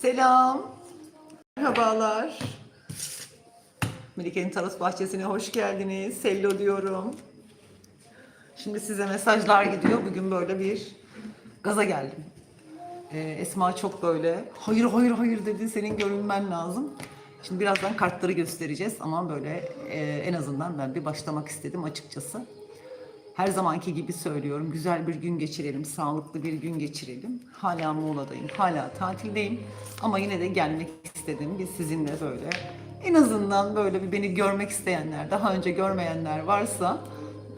Selam. Merhabalar. Melike'nin Tarot Bahçesi'ne hoş geldiniz. Sello diyorum. Şimdi size mesajlar gidiyor. Bugün böyle bir gaza geldim. Ee, Esma çok böyle hayır hayır hayır dedi. Senin görünmen lazım. Şimdi birazdan kartları göstereceğiz ama böyle e, en azından ben bir başlamak istedim açıkçası. Her zamanki gibi söylüyorum. Güzel bir gün geçirelim, sağlıklı bir gün geçirelim. Hala Muğla'dayım, hala tatildeyim. Ama yine de gelmek istedim. Biz sizinle böyle en azından böyle bir beni görmek isteyenler, daha önce görmeyenler varsa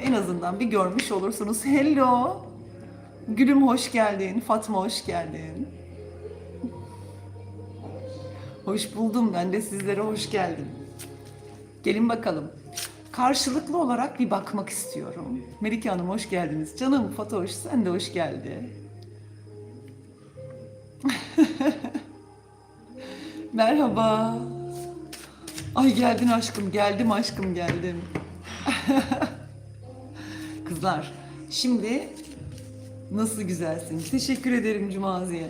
en azından bir görmüş olursunuz. Hello. Gülüm hoş geldin. Fatma hoş geldin. Hoş buldum. Ben de sizlere hoş geldim. Gelin bakalım. Karşılıklı olarak bir bakmak istiyorum. Melike Hanım hoş geldiniz. Canım Fatoş sen de hoş geldin. Merhaba. Ay geldin aşkım, geldim aşkım, geldim. Kızlar, şimdi nasıl güzelsin? Teşekkür ederim Cumaziye.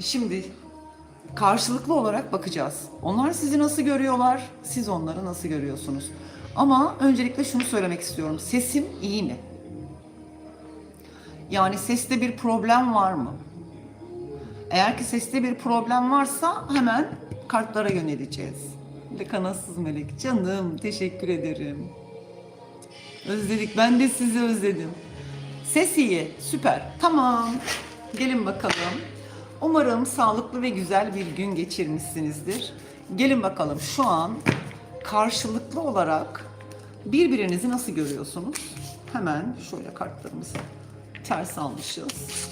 Şimdi karşılıklı olarak bakacağız. Onlar sizi nasıl görüyorlar, siz onları nasıl görüyorsunuz? Ama öncelikle şunu söylemek istiyorum. Sesim iyi mi? Yani seste bir problem var mı? Eğer ki seste bir problem varsa hemen kartlara yöneleceğiz. Kanatsız melek. Canım teşekkür ederim. Özledik. Ben de sizi özledim. Ses iyi. Süper. Tamam. Gelin bakalım. Umarım sağlıklı ve güzel bir gün geçirmişsinizdir. Gelin bakalım şu an karşılıklı olarak birbirinizi nasıl görüyorsunuz? Hemen şöyle kartlarımızı ters almışız.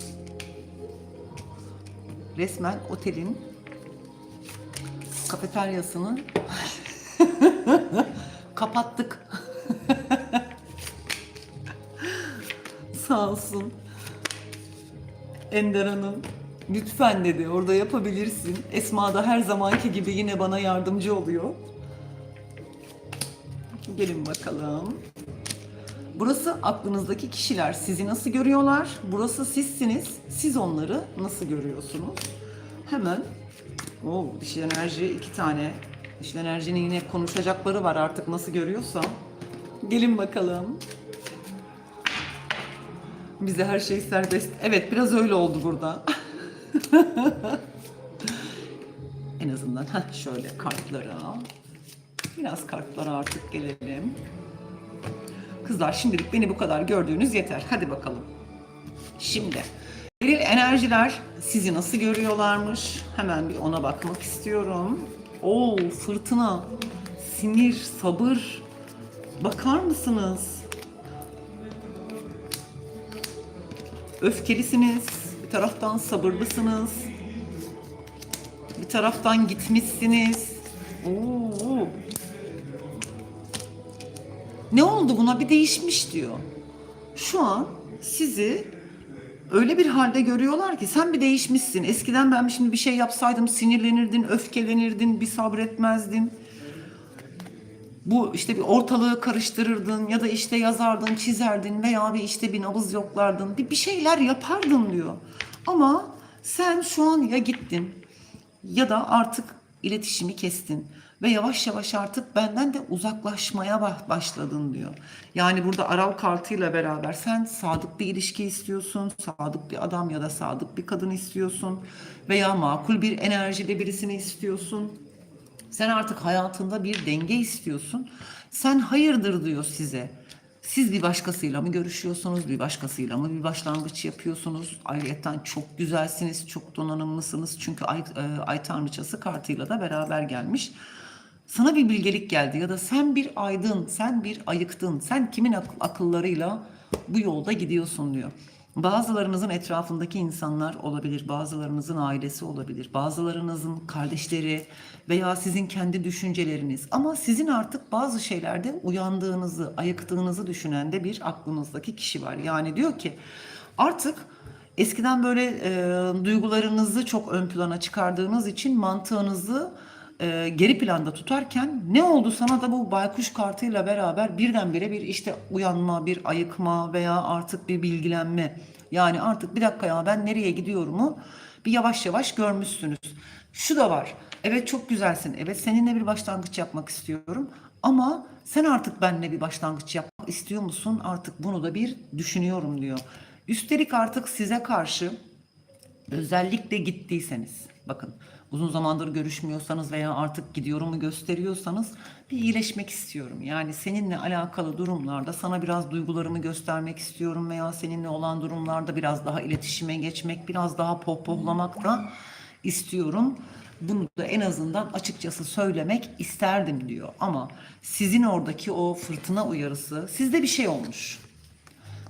Resmen otelin kafeteryasını kapattık. Sağ olsun. Ender Hanım lütfen dedi orada yapabilirsin. Esma da her zamanki gibi yine bana yardımcı oluyor. Gelin bakalım. Burası aklınızdaki kişiler sizi nasıl görüyorlar? Burası sizsiniz. Siz onları nasıl görüyorsunuz? Hemen o dişil enerji iki tane. Dişil enerjinin yine konuşacakları var artık nasıl görüyorsam. Gelin bakalım. Bize her şey serbest. Evet biraz öyle oldu burada. en azından heh, şöyle kartlara. Biraz kartlara artık gelelim. Kızlar şimdilik beni bu kadar gördüğünüz yeter. Hadi bakalım. Şimdi eril enerjiler sizi nasıl görüyorlarmış? Hemen bir ona bakmak istiyorum. Oo fırtına, sinir, sabır. Bakar mısınız? Öfkelisiniz, bir taraftan sabırlısınız. Bir taraftan gitmişsiniz. Oo. Ne oldu buna? Bir değişmiş diyor. Şu an sizi öyle bir halde görüyorlar ki sen bir değişmişsin. Eskiden ben şimdi bir şey yapsaydım sinirlenirdin, öfkelenirdin, bir sabretmezdin. Bu işte bir ortalığı karıştırırdın ya da işte yazardın, çizerdin veya bir işte bir nabız yoklardın. Bir, bir şeyler yapardın diyor. Ama sen şu an ya gittin ya da artık iletişimi kestin ve yavaş yavaş artık benden de uzaklaşmaya ba- başladın diyor. Yani burada aral kartıyla beraber sen sadık bir ilişki istiyorsun, sadık bir adam ya da sadık bir kadın istiyorsun veya makul bir enerjide birisini istiyorsun. Sen artık hayatında bir denge istiyorsun. Sen hayırdır diyor size. Siz bir başkasıyla mı görüşüyorsunuz, bir başkasıyla mı bir başlangıç yapıyorsunuz? Ayrıca çok güzelsiniz, çok donanımlısınız. Çünkü ay, e, ay tanrıçası kartıyla da beraber gelmiş. Sana bir bilgelik geldi ya da sen bir aydın, sen bir ayıktın, sen kimin ak- akıllarıyla bu yolda gidiyorsun diyor. Bazılarınızın etrafındaki insanlar olabilir, bazılarınızın ailesi olabilir, bazılarınızın kardeşleri veya sizin kendi düşünceleriniz. Ama sizin artık bazı şeylerde uyandığınızı, ayıktığınızı düşünen de bir aklınızdaki kişi var. Yani diyor ki artık eskiden böyle e, duygularınızı çok ön plana çıkardığınız için mantığınızı e, geri planda tutarken ne oldu sana da bu baykuş kartıyla beraber birdenbire bir işte uyanma, bir ayıkma veya artık bir bilgilenme. Yani artık bir dakika ya ben nereye gidiyorumu bir yavaş yavaş görmüşsünüz. Şu da var. Evet çok güzelsin. Evet seninle bir başlangıç yapmak istiyorum. Ama sen artık benimle bir başlangıç yapmak istiyor musun? Artık bunu da bir düşünüyorum diyor. Üstelik artık size karşı özellikle gittiyseniz bakın uzun zamandır görüşmüyorsanız veya artık gidiyorumu gösteriyorsanız bir iyileşmek istiyorum. Yani seninle alakalı durumlarda sana biraz duygularımı göstermek istiyorum veya seninle olan durumlarda biraz daha iletişime geçmek, biraz daha pohpohlamak da istiyorum. Bunu da en azından açıkçası söylemek isterdim diyor. Ama sizin oradaki o fırtına uyarısı sizde bir şey olmuş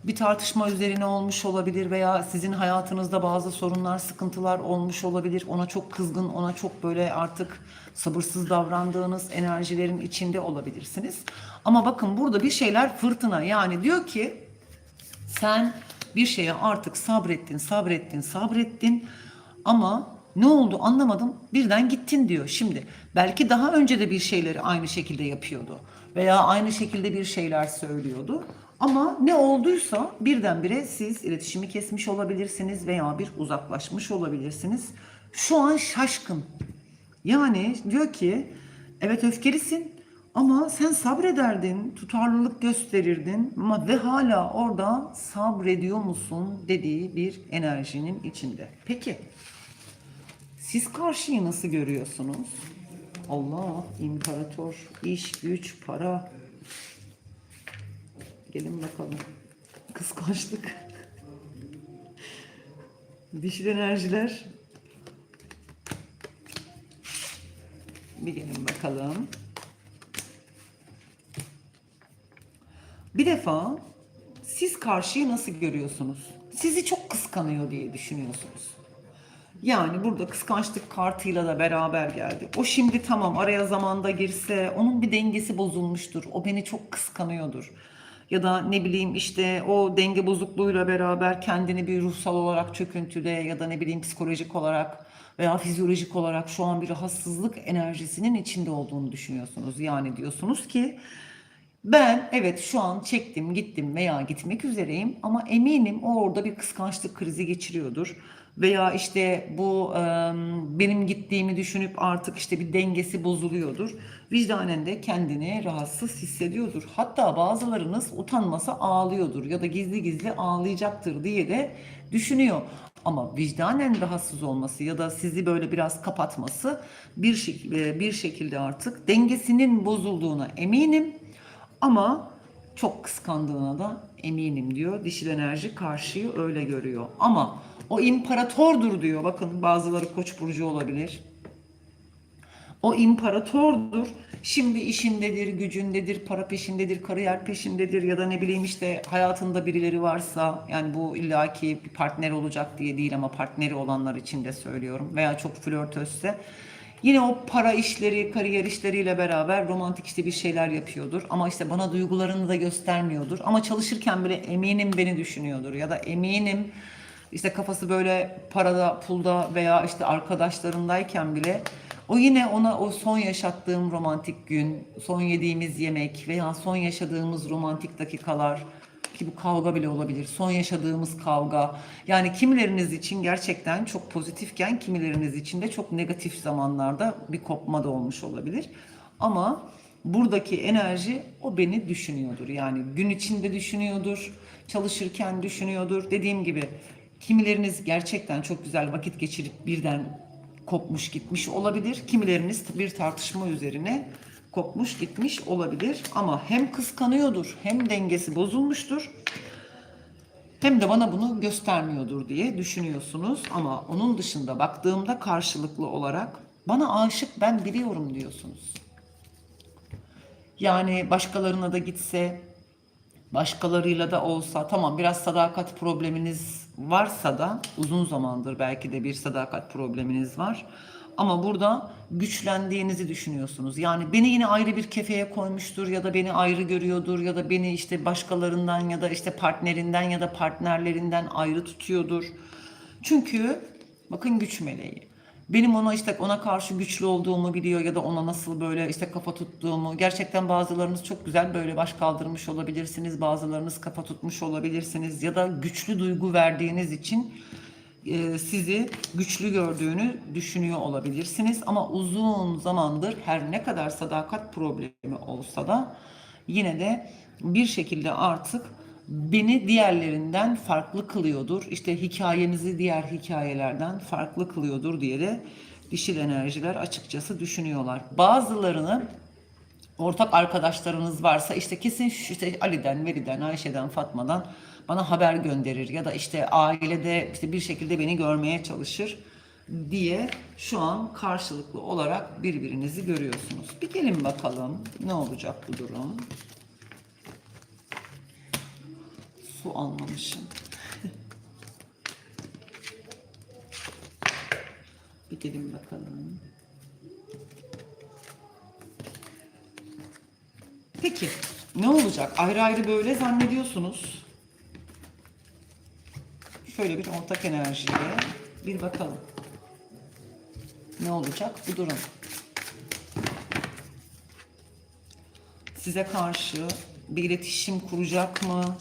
bir tartışma üzerine olmuş olabilir veya sizin hayatınızda bazı sorunlar, sıkıntılar olmuş olabilir. Ona çok kızgın, ona çok böyle artık sabırsız davrandığınız enerjilerin içinde olabilirsiniz. Ama bakın burada bir şeyler fırtına. Yani diyor ki sen bir şeye artık sabrettin, sabrettin, sabrettin ama ne oldu anlamadım birden gittin diyor. Şimdi belki daha önce de bir şeyleri aynı şekilde yapıyordu veya aynı şekilde bir şeyler söylüyordu. Ama ne olduysa birdenbire siz iletişimi kesmiş olabilirsiniz veya bir uzaklaşmış olabilirsiniz. Şu an şaşkın. Yani diyor ki evet öfkelisin ama sen sabrederdin, tutarlılık gösterirdin ama ve hala orada sabrediyor musun dediği bir enerjinin içinde. Peki siz karşıyı nasıl görüyorsunuz? Allah, imparator, iş, güç, para. Gelin bakalım. Kıskançlık. Dişil enerjiler. Bir gelin bakalım. Bir defa siz karşıyı nasıl görüyorsunuz? Sizi çok kıskanıyor diye düşünüyorsunuz. Yani burada kıskançlık kartıyla da beraber geldi. O şimdi tamam araya zamanda girse onun bir dengesi bozulmuştur. O beni çok kıskanıyordur. Ya da ne bileyim işte o denge bozukluğuyla beraber kendini bir ruhsal olarak çöküntüde ya da ne bileyim psikolojik olarak veya fizyolojik olarak şu an bir rahatsızlık enerjisinin içinde olduğunu düşünüyorsunuz. Yani diyorsunuz ki ben evet şu an çektim gittim veya gitmek üzereyim ama eminim o orada bir kıskançlık krizi geçiriyordur. Veya işte bu benim gittiğimi düşünüp artık işte bir dengesi bozuluyordur. Vicdanen de kendini rahatsız hissediyordur. Hatta bazılarınız utanmasa ağlıyordur ya da gizli gizli ağlayacaktır diye de düşünüyor. Ama vicdanen rahatsız olması ya da sizi böyle biraz kapatması bir, şek- bir şekilde artık dengesinin bozulduğuna eminim. Ama çok kıskandığına da eminim diyor. Dişil enerji karşıyı öyle görüyor. Ama o imparatordur diyor. Bakın bazıları koç burcu olabilir. O imparatordur. Şimdi işindedir, gücündedir, para peşindedir, kariyer peşindedir ya da ne bileyim işte hayatında birileri varsa yani bu illaki bir partner olacak diye değil ama partneri olanlar için de söylüyorum veya çok flörtözse Yine o para işleri, kariyer işleriyle beraber romantik işte bir şeyler yapıyordur. Ama işte bana duygularını da göstermiyordur. Ama çalışırken bile eminim beni düşünüyordur. Ya da eminim işte kafası böyle parada, pulda veya işte arkadaşlarındayken bile o yine ona o son yaşattığım romantik gün, son yediğimiz yemek veya son yaşadığımız romantik dakikalar ki bu kavga bile olabilir. Son yaşadığımız kavga. Yani kimileriniz için gerçekten çok pozitifken kimileriniz için de çok negatif zamanlarda bir kopma da olmuş olabilir. Ama buradaki enerji o beni düşünüyordur. Yani gün içinde düşünüyordur, çalışırken düşünüyordur. Dediğim gibi kimileriniz gerçekten çok güzel vakit geçirip birden kopmuş gitmiş olabilir. Kimileriniz bir tartışma üzerine kopmuş gitmiş olabilir ama hem kıskanıyordur hem dengesi bozulmuştur hem de bana bunu göstermiyordur diye düşünüyorsunuz ama onun dışında baktığımda karşılıklı olarak bana aşık ben biliyorum diyorsunuz. Yani başkalarına da gitse başkalarıyla da olsa tamam biraz sadakat probleminiz varsa da uzun zamandır belki de bir sadakat probleminiz var. Ama burada güçlendiğinizi düşünüyorsunuz. Yani beni yine ayrı bir kefeye koymuştur ya da beni ayrı görüyordur ya da beni işte başkalarından ya da işte partnerinden ya da partnerlerinden ayrı tutuyordur. Çünkü bakın güç meleği. Benim ona işte ona karşı güçlü olduğumu biliyor ya da ona nasıl böyle işte kafa tuttuğumu. Gerçekten bazılarınız çok güzel böyle baş kaldırmış olabilirsiniz. Bazılarınız kafa tutmuş olabilirsiniz ya da güçlü duygu verdiğiniz için e, sizi güçlü gördüğünü düşünüyor olabilirsiniz. Ama uzun zamandır her ne kadar sadakat problemi olsa da yine de bir şekilde artık beni diğerlerinden farklı kılıyordur. İşte hikayenizi diğer hikayelerden farklı kılıyordur diye de dişil enerjiler açıkçası düşünüyorlar. Bazılarını ortak arkadaşlarınız varsa işte kesin şu işte Ali'den, Veli'den, Ayşe'den, Fatma'dan bana haber gönderir ya da işte ailede işte bir şekilde beni görmeye çalışır diye şu an karşılıklı olarak birbirinizi görüyorsunuz. Bir gelin bakalım ne olacak bu durum. Su almamışım. Bir gelin bakalım. Peki ne olacak? Ayrı ayrı böyle zannediyorsunuz. Şöyle bir ortak enerjiyle bir bakalım. Ne olacak bu durum? Size karşı bir iletişim kuracak mı?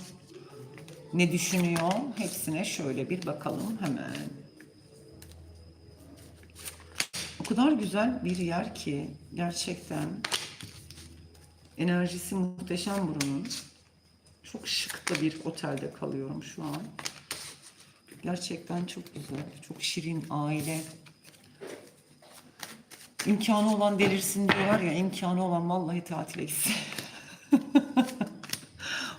Ne düşünüyor? Hepsine şöyle bir bakalım hemen. O kadar güzel bir yer ki gerçekten Enerjisi muhteşem buranın. Çok şık da bir otelde kalıyorum şu an. Gerçekten çok güzel. Çok şirin aile. İmkanı olan delirsin diyorlar ya. imkanı olan vallahi tatile gitsin.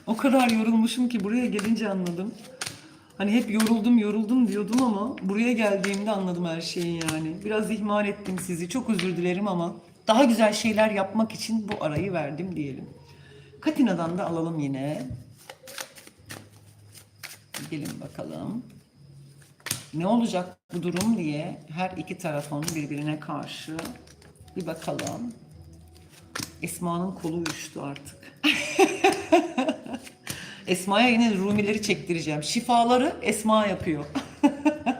o kadar yorulmuşum ki buraya gelince anladım. Hani hep yoruldum yoruldum diyordum ama buraya geldiğimde anladım her şeyi yani. Biraz ihmal ettim sizi. Çok özür dilerim ama daha güzel şeyler yapmak için bu arayı verdim diyelim. Katina'dan da alalım yine. Gelin bakalım. Ne olacak bu durum diye her iki tarafın birbirine karşı bir bakalım. Esma'nın kolu uyuştu artık. Esma'ya yine Rumileri çektireceğim. Şifaları Esma yapıyor.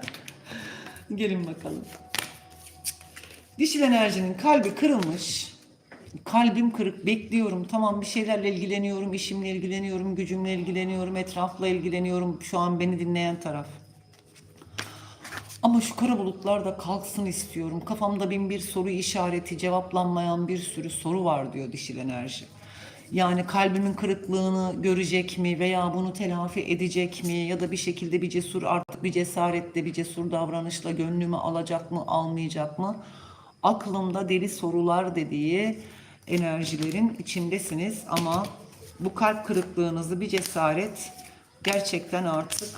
Gelin bakalım. Dişil enerjinin kalbi kırılmış. Kalbim kırık, bekliyorum. Tamam bir şeylerle ilgileniyorum, işimle ilgileniyorum, gücümle ilgileniyorum, etrafla ilgileniyorum. Şu an beni dinleyen taraf. Ama şu kara bulutlar da kalksın istiyorum. Kafamda bin bir soru işareti, cevaplanmayan bir sürü soru var diyor dişil enerji. Yani kalbimin kırıklığını görecek mi veya bunu telafi edecek mi ya da bir şekilde bir cesur artık bir cesaretle bir cesur davranışla gönlümü alacak mı almayacak mı? Aklımda deli sorular dediği enerjilerin içindesiniz ama bu kalp kırıklığınızı bir cesaret gerçekten artık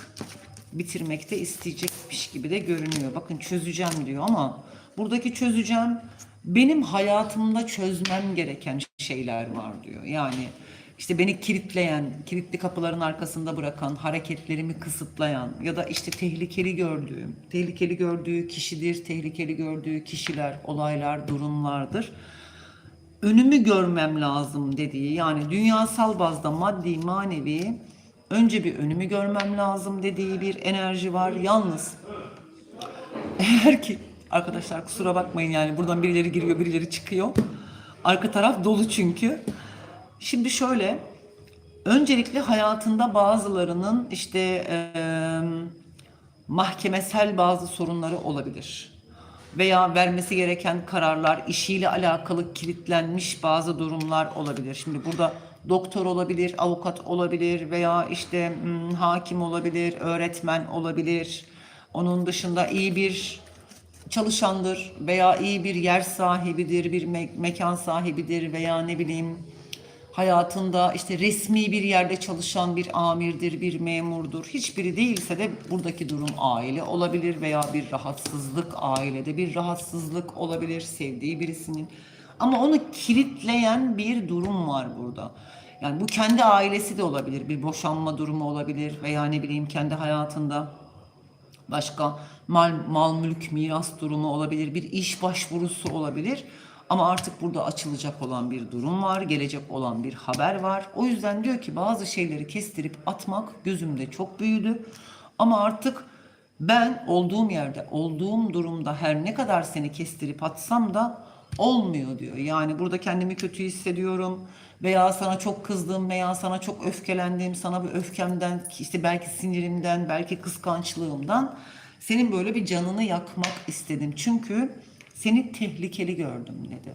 bitirmekte isteyecekmiş gibi de görünüyor. Bakın çözeceğim diyor ama buradaki çözeceğim benim hayatımda çözmem gereken şeyler var diyor. Yani işte beni kilitleyen, kilitli kapıların arkasında bırakan, hareketlerimi kısıtlayan ya da işte tehlikeli gördüğüm, tehlikeli gördüğü kişidir, tehlikeli gördüğü kişiler, olaylar, durumlardır. Önümü görmem lazım dediği yani dünyasal bazda maddi manevi önce bir önümü görmem lazım dediği bir enerji var. Yalnız eğer ki arkadaşlar kusura bakmayın yani buradan birileri giriyor birileri çıkıyor. Arka taraf dolu çünkü. Şimdi şöyle öncelikle hayatında bazılarının işte eee, mahkemesel bazı sorunları olabilir. Veya vermesi gereken kararlar, işiyle alakalı kilitlenmiş bazı durumlar olabilir. Şimdi burada doktor olabilir, avukat olabilir veya işte hmm, hakim olabilir, öğretmen olabilir. Onun dışında iyi bir çalışandır veya iyi bir yer sahibidir, bir me- mekan sahibidir veya ne bileyim hayatında işte resmi bir yerde çalışan bir amirdir, bir memurdur. Hiçbiri değilse de buradaki durum aile olabilir veya bir rahatsızlık ailede bir rahatsızlık olabilir sevdiği birisinin. Ama onu kilitleyen bir durum var burada. Yani bu kendi ailesi de olabilir, bir boşanma durumu olabilir veya ne bileyim kendi hayatında başka mal, mal mülk miras durumu olabilir, bir iş başvurusu olabilir. Ama artık burada açılacak olan bir durum var, gelecek olan bir haber var. O yüzden diyor ki bazı şeyleri kestirip atmak gözümde çok büyüdü. Ama artık ben olduğum yerde, olduğum durumda her ne kadar seni kestirip atsam da olmuyor diyor. Yani burada kendimi kötü hissediyorum veya sana çok kızdım veya sana çok öfkelendim, sana bu öfkemden, işte belki sinirimden, belki kıskançlığımdan Senin böyle bir canını yakmak istedim. Çünkü seni tehlikeli gördüm dedi.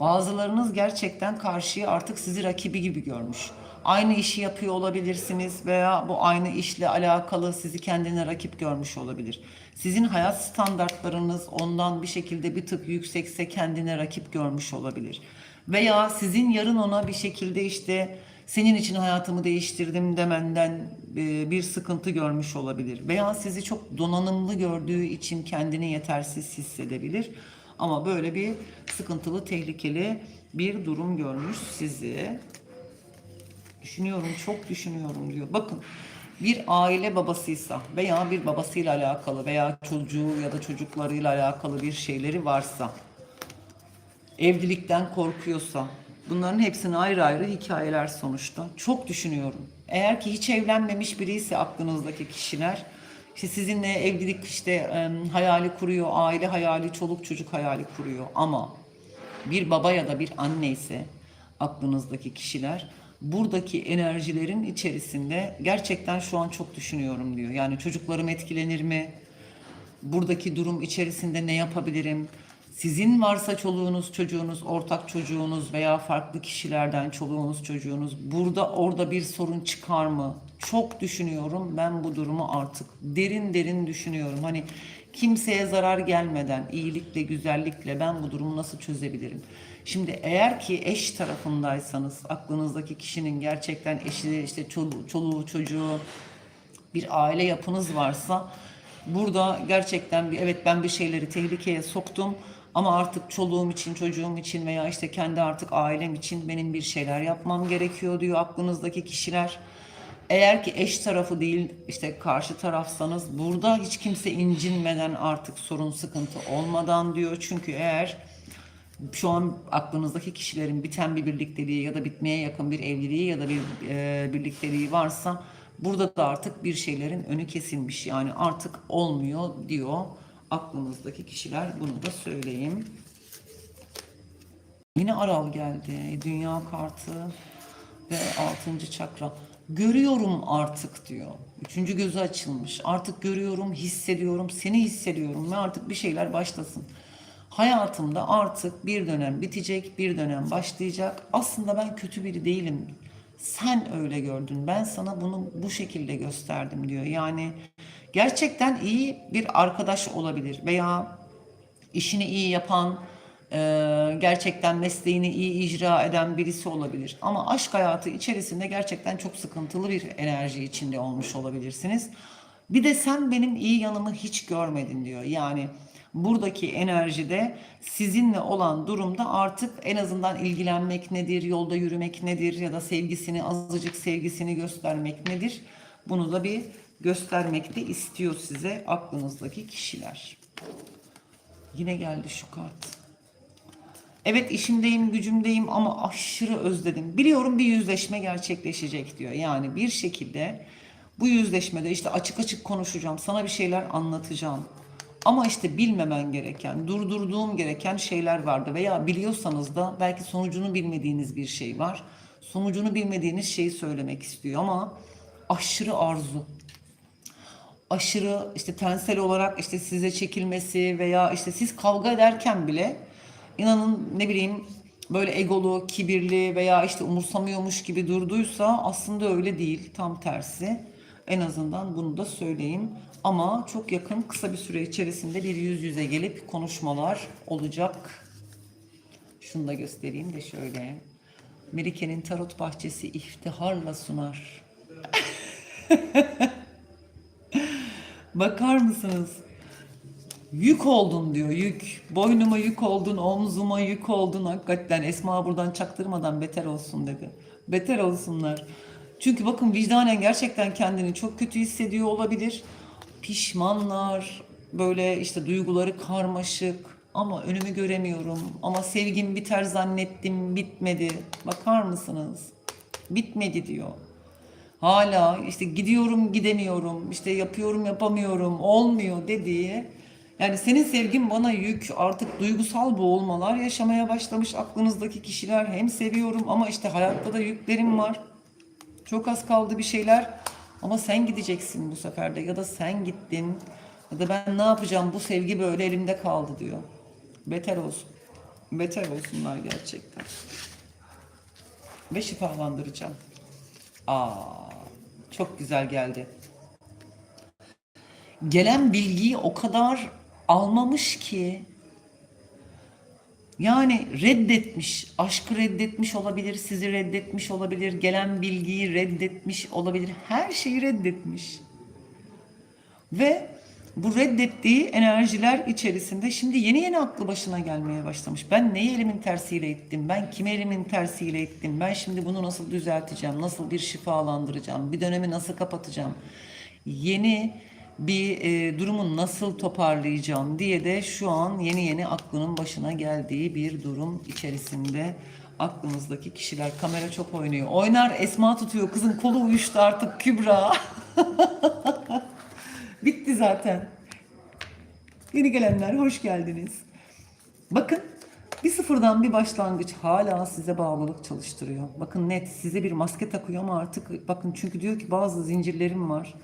Bazılarınız gerçekten karşıya artık sizi rakibi gibi görmüş. Aynı işi yapıyor olabilirsiniz veya bu aynı işle alakalı sizi kendine rakip görmüş olabilir. Sizin hayat standartlarınız ondan bir şekilde bir tık yüksekse kendine rakip görmüş olabilir. Veya sizin yarın ona bir şekilde işte senin için hayatımı değiştirdim demenden bir sıkıntı görmüş olabilir. Veya sizi çok donanımlı gördüğü için kendini yetersiz hissedebilir. Ama böyle bir sıkıntılı, tehlikeli bir durum görmüş sizi. Düşünüyorum, çok düşünüyorum diyor. Bakın bir aile babasıysa veya bir babasıyla alakalı veya çocuğu ya da çocuklarıyla alakalı bir şeyleri varsa evlilikten korkuyorsa bunların hepsini ayrı ayrı hikayeler sonuçta. Çok düşünüyorum. Eğer ki hiç evlenmemiş biri ise aklınızdaki kişiler işte sizinle evlilik işte hayali kuruyor, aile hayali, çoluk çocuk hayali kuruyor ama bir baba ya da bir anne ise aklınızdaki kişiler buradaki enerjilerin içerisinde gerçekten şu an çok düşünüyorum diyor. Yani çocuklarım etkilenir mi? buradaki durum içerisinde ne yapabilirim? Sizin varsa çoluğunuz, çocuğunuz, ortak çocuğunuz veya farklı kişilerden çoluğunuz, çocuğunuz burada orada bir sorun çıkar mı? Çok düşünüyorum ben bu durumu artık. Derin derin düşünüyorum. Hani kimseye zarar gelmeden iyilikle, güzellikle ben bu durumu nasıl çözebilirim? Şimdi eğer ki eş tarafındaysanız aklınızdaki kişinin gerçekten eşi, işte çoluğu, çoluğu çocuğu, bir aile yapınız varsa burada gerçekten bir evet ben bir şeyleri tehlikeye soktum ama artık çoluğum için, çocuğum için veya işte kendi artık ailem için benim bir şeyler yapmam gerekiyor diyor aklınızdaki kişiler. Eğer ki eş tarafı değil işte karşı tarafsanız burada hiç kimse incinmeden artık sorun sıkıntı olmadan diyor. Çünkü eğer şu an aklınızdaki kişilerin biten bir birlikteliği ya da bitmeye yakın bir evliliği ya da bir e, birlikteliği varsa burada da artık bir şeylerin önü kesilmiş. Yani artık olmuyor diyor aklınızdaki kişiler. Bunu da söyleyeyim. Yine Aral geldi. Dünya kartı ve altıncı çakra. Görüyorum artık diyor. Üçüncü gözü açılmış. Artık görüyorum, hissediyorum, seni hissediyorum ve artık bir şeyler başlasın. Hayatımda artık bir dönem bitecek, bir dönem başlayacak. Aslında ben kötü biri değilim. Sen öyle gördün. Ben sana bunu bu şekilde gösterdim diyor. Yani gerçekten iyi bir arkadaş olabilir veya işini iyi yapan, e, gerçekten mesleğini iyi icra eden birisi olabilir. Ama aşk hayatı içerisinde gerçekten çok sıkıntılı bir enerji içinde olmuş olabilirsiniz. Bir de sen benim iyi yanımı hiç görmedin diyor. Yani buradaki enerjide sizinle olan durumda artık en azından ilgilenmek nedir, yolda yürümek nedir ya da sevgisini azıcık sevgisini göstermek nedir? Bunu da bir göstermek de istiyor size aklınızdaki kişiler. Yine geldi şu kart. Evet işimdeyim, gücümdeyim ama aşırı özledim. Biliyorum bir yüzleşme gerçekleşecek diyor. Yani bir şekilde bu yüzleşmede işte açık açık konuşacağım, sana bir şeyler anlatacağım. Ama işte bilmemen gereken, durdurduğum gereken şeyler vardı veya biliyorsanız da belki sonucunu bilmediğiniz bir şey var. Sonucunu bilmediğiniz şeyi söylemek istiyor ama aşırı arzu aşırı işte tensel olarak işte size çekilmesi veya işte siz kavga ederken bile inanın ne bileyim böyle egolu, kibirli veya işte umursamıyormuş gibi durduysa aslında öyle değil. Tam tersi. En azından bunu da söyleyeyim. Ama çok yakın kısa bir süre içerisinde bir yüz yüze gelip konuşmalar olacak. Şunu da göstereyim de şöyle. Melike'nin tarot bahçesi iftiharla sunar. Bakar mısınız? Yük oldun diyor yük. Boynuma yük oldun, omzuma yük oldun. Hakikaten Esma buradan çaktırmadan beter olsun dedi. Beter olsunlar. Çünkü bakın vicdanen gerçekten kendini çok kötü hissediyor olabilir. Pişmanlar, böyle işte duyguları karmaşık. Ama önümü göremiyorum. Ama sevgim biter zannettim, bitmedi. Bakar mısınız? Bitmedi diyor. Hala işte gidiyorum gidemiyorum, işte yapıyorum yapamıyorum, olmuyor dediği. Yani senin sevgin bana yük, artık duygusal boğulmalar yaşamaya başlamış aklınızdaki kişiler. Hem seviyorum ama işte hayatta da yüklerim var. Çok az kaldı bir şeyler ama sen gideceksin bu sefer de ya da sen gittin. Ya da ben ne yapacağım bu sevgi böyle elimde kaldı diyor. Beter olsun. Beter olsunlar gerçekten. Ve şifalandıracağım. Aa, çok güzel geldi. Gelen bilgiyi o kadar almamış ki yani reddetmiş, aşkı reddetmiş olabilir, sizi reddetmiş olabilir, gelen bilgiyi reddetmiş olabilir, her şeyi reddetmiş. Ve bu reddettiği enerjiler içerisinde şimdi yeni yeni aklı başına gelmeye başlamış. Ben neyi elimin tersiyle ettim? Ben kimi elimin tersiyle ettim? Ben şimdi bunu nasıl düzelteceğim? Nasıl bir şifalandıracağım? Bir dönemi nasıl kapatacağım? Yeni bir e, durumu nasıl toparlayacağım diye de şu an yeni yeni aklının başına geldiği bir durum içerisinde aklınızdaki kişiler kamera çok oynuyor. Oynar Esma tutuyor kızın kolu uyuştu artık Kübra. Bitti zaten. Yeni gelenler hoş geldiniz. Bakın bir sıfırdan bir başlangıç hala size bağlılık çalıştırıyor. Bakın net size bir maske takıyor ama artık bakın çünkü diyor ki bazı zincirlerim var.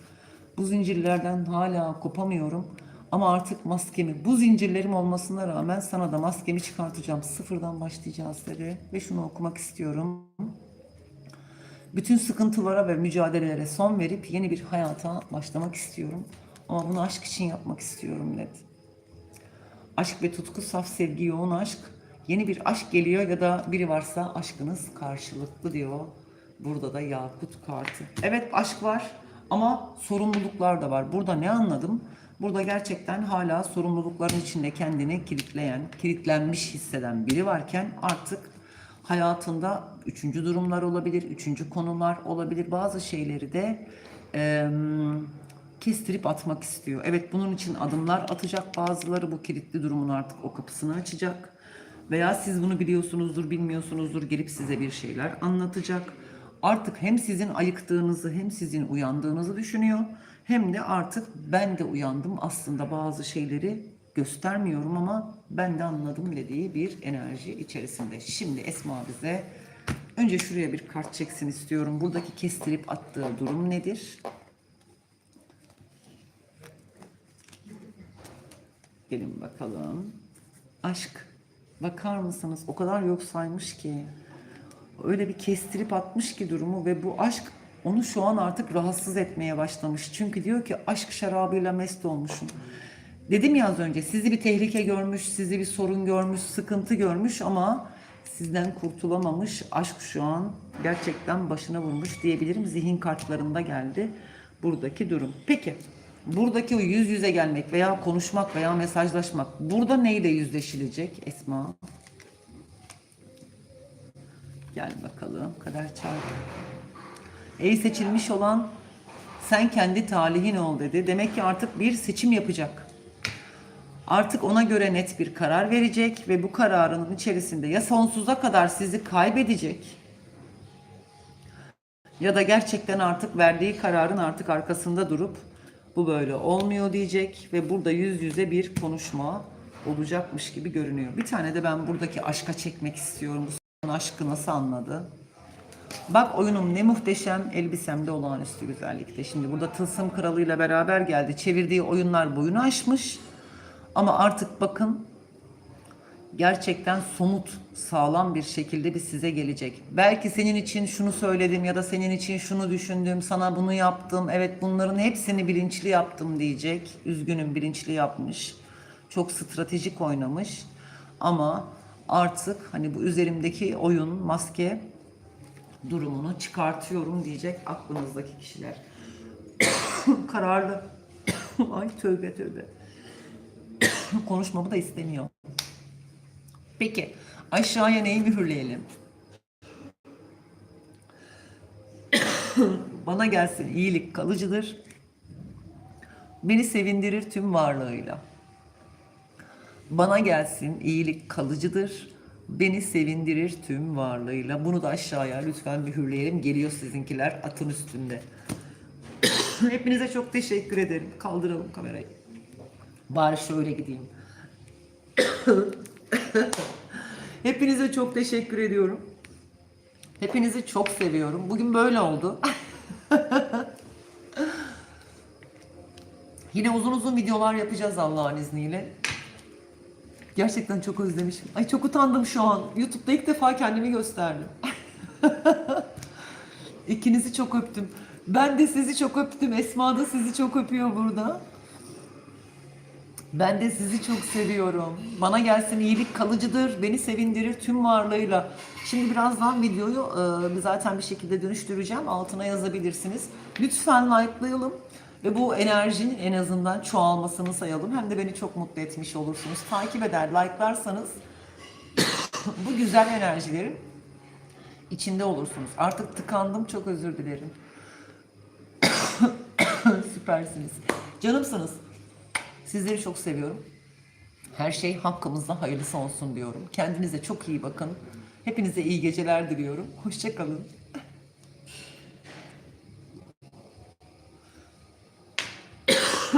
Bu zincirlerden hala kopamıyorum. Ama artık maskemi, bu zincirlerim olmasına rağmen sana da maskemi çıkartacağım. Sıfırdan başlayacağız dedi. Ve şunu okumak istiyorum. Bütün sıkıntılara ve mücadelelere son verip yeni bir hayata başlamak istiyorum. Ama bunu aşk için yapmak istiyorum dedi. Aşk ve tutku, saf sevgi, yoğun aşk. Yeni bir aşk geliyor ya da biri varsa aşkınız karşılıklı diyor. Burada da Yakut kartı. Evet aşk var ama sorumluluklar da var. Burada ne anladım? Burada gerçekten hala sorumlulukların içinde kendini kilitleyen, kilitlenmiş hisseden biri varken artık hayatında üçüncü durumlar olabilir, üçüncü konular olabilir. Bazı şeyleri de eee, kestirip atmak istiyor. Evet bunun için adımlar atacak bazıları bu kilitli durumun artık o kapısını açacak. Veya siz bunu biliyorsunuzdur, bilmiyorsunuzdur gelip size bir şeyler anlatacak. Artık hem sizin ayıktığınızı hem sizin uyandığınızı düşünüyor. Hem de artık ben de uyandım aslında bazı şeyleri göstermiyorum ama ben de anladım dediği bir enerji içerisinde. Şimdi Esma bize önce şuraya bir kart çeksin istiyorum. Buradaki kestirip attığı durum nedir? Gelin bakalım. Aşk. Bakar mısınız? O kadar yok saymış ki. Öyle bir kestirip atmış ki durumu ve bu aşk onu şu an artık rahatsız etmeye başlamış. Çünkü diyor ki aşk şarabıyla mest olmuşum. Dedim ya az önce sizi bir tehlike görmüş, sizi bir sorun görmüş, sıkıntı görmüş ama sizden kurtulamamış. Aşk şu an gerçekten başına vurmuş diyebilirim. Zihin kartlarında geldi buradaki durum. Peki buradaki o yüz yüze gelmek veya konuşmak veya mesajlaşmak burada neyle yüzleşilecek Esma? Gel bakalım kader çağır. Ey seçilmiş olan sen kendi talihin ol dedi. Demek ki artık bir seçim yapacak. Artık ona göre net bir karar verecek ve bu kararının içerisinde ya sonsuza kadar sizi kaybedecek ya da gerçekten artık verdiği kararın artık arkasında durup bu böyle olmuyor diyecek ve burada yüz yüze bir konuşma olacakmış gibi görünüyor. Bir tane de ben buradaki aşka çekmek istiyorum. Bu son aşkı nasıl anladı? Bak oyunum ne muhteşem, elbisem de olağanüstü güzellikte. Şimdi burada Tılsım Kralı'yla beraber geldi. Çevirdiği oyunlar boyunu aşmış. Ama artık bakın gerçekten somut, sağlam bir şekilde bir size gelecek. Belki senin için şunu söyledim ya da senin için şunu düşündüm, sana bunu yaptım. Evet bunların hepsini bilinçli yaptım diyecek. Üzgünüm bilinçli yapmış. Çok stratejik oynamış. Ama artık hani bu üzerimdeki oyun, maske durumunu çıkartıyorum diyecek aklınızdaki kişiler. Kararlı. Ay tövbe tövbe. Konuşmamı da istemiyor. Peki aşağıya neyi mühürleyelim? Bana gelsin iyilik kalıcıdır. Beni sevindirir tüm varlığıyla. Bana gelsin iyilik kalıcıdır. Beni sevindirir tüm varlığıyla. Bunu da aşağıya lütfen mühürleyelim. Geliyor sizinkiler atın üstünde. Hepinize çok teşekkür ederim. Kaldıralım kamerayı. Bari şöyle gideyim. Hepinize çok teşekkür ediyorum. Hepinizi çok seviyorum. Bugün böyle oldu. Yine uzun uzun videolar yapacağız Allah'ın izniyle. Gerçekten çok özlemişim. Ay çok utandım şu an. YouTube'da ilk defa kendimi gösterdim. İkinizi çok öptüm. Ben de sizi çok öptüm. Esma da sizi çok öpüyor burada. Ben de sizi çok seviyorum. Bana gelsin iyilik kalıcıdır, beni sevindirir tüm varlığıyla. Şimdi birazdan videoyu e, zaten bir şekilde dönüştüreceğim. Altına yazabilirsiniz. Lütfen likelayalım ve bu enerjinin en azından çoğalmasını sayalım. Hem de beni çok mutlu etmiş olursunuz. Takip eder, likelarsanız bu güzel enerjilerin içinde olursunuz. Artık tıkandım, çok özür dilerim. Süpersiniz. Canımsınız. Sizleri çok seviyorum. Her şey hakkımızda hayırlısı olsun diyorum. Kendinize çok iyi bakın. Hepinize iyi geceler diliyorum. Hoşçakalın.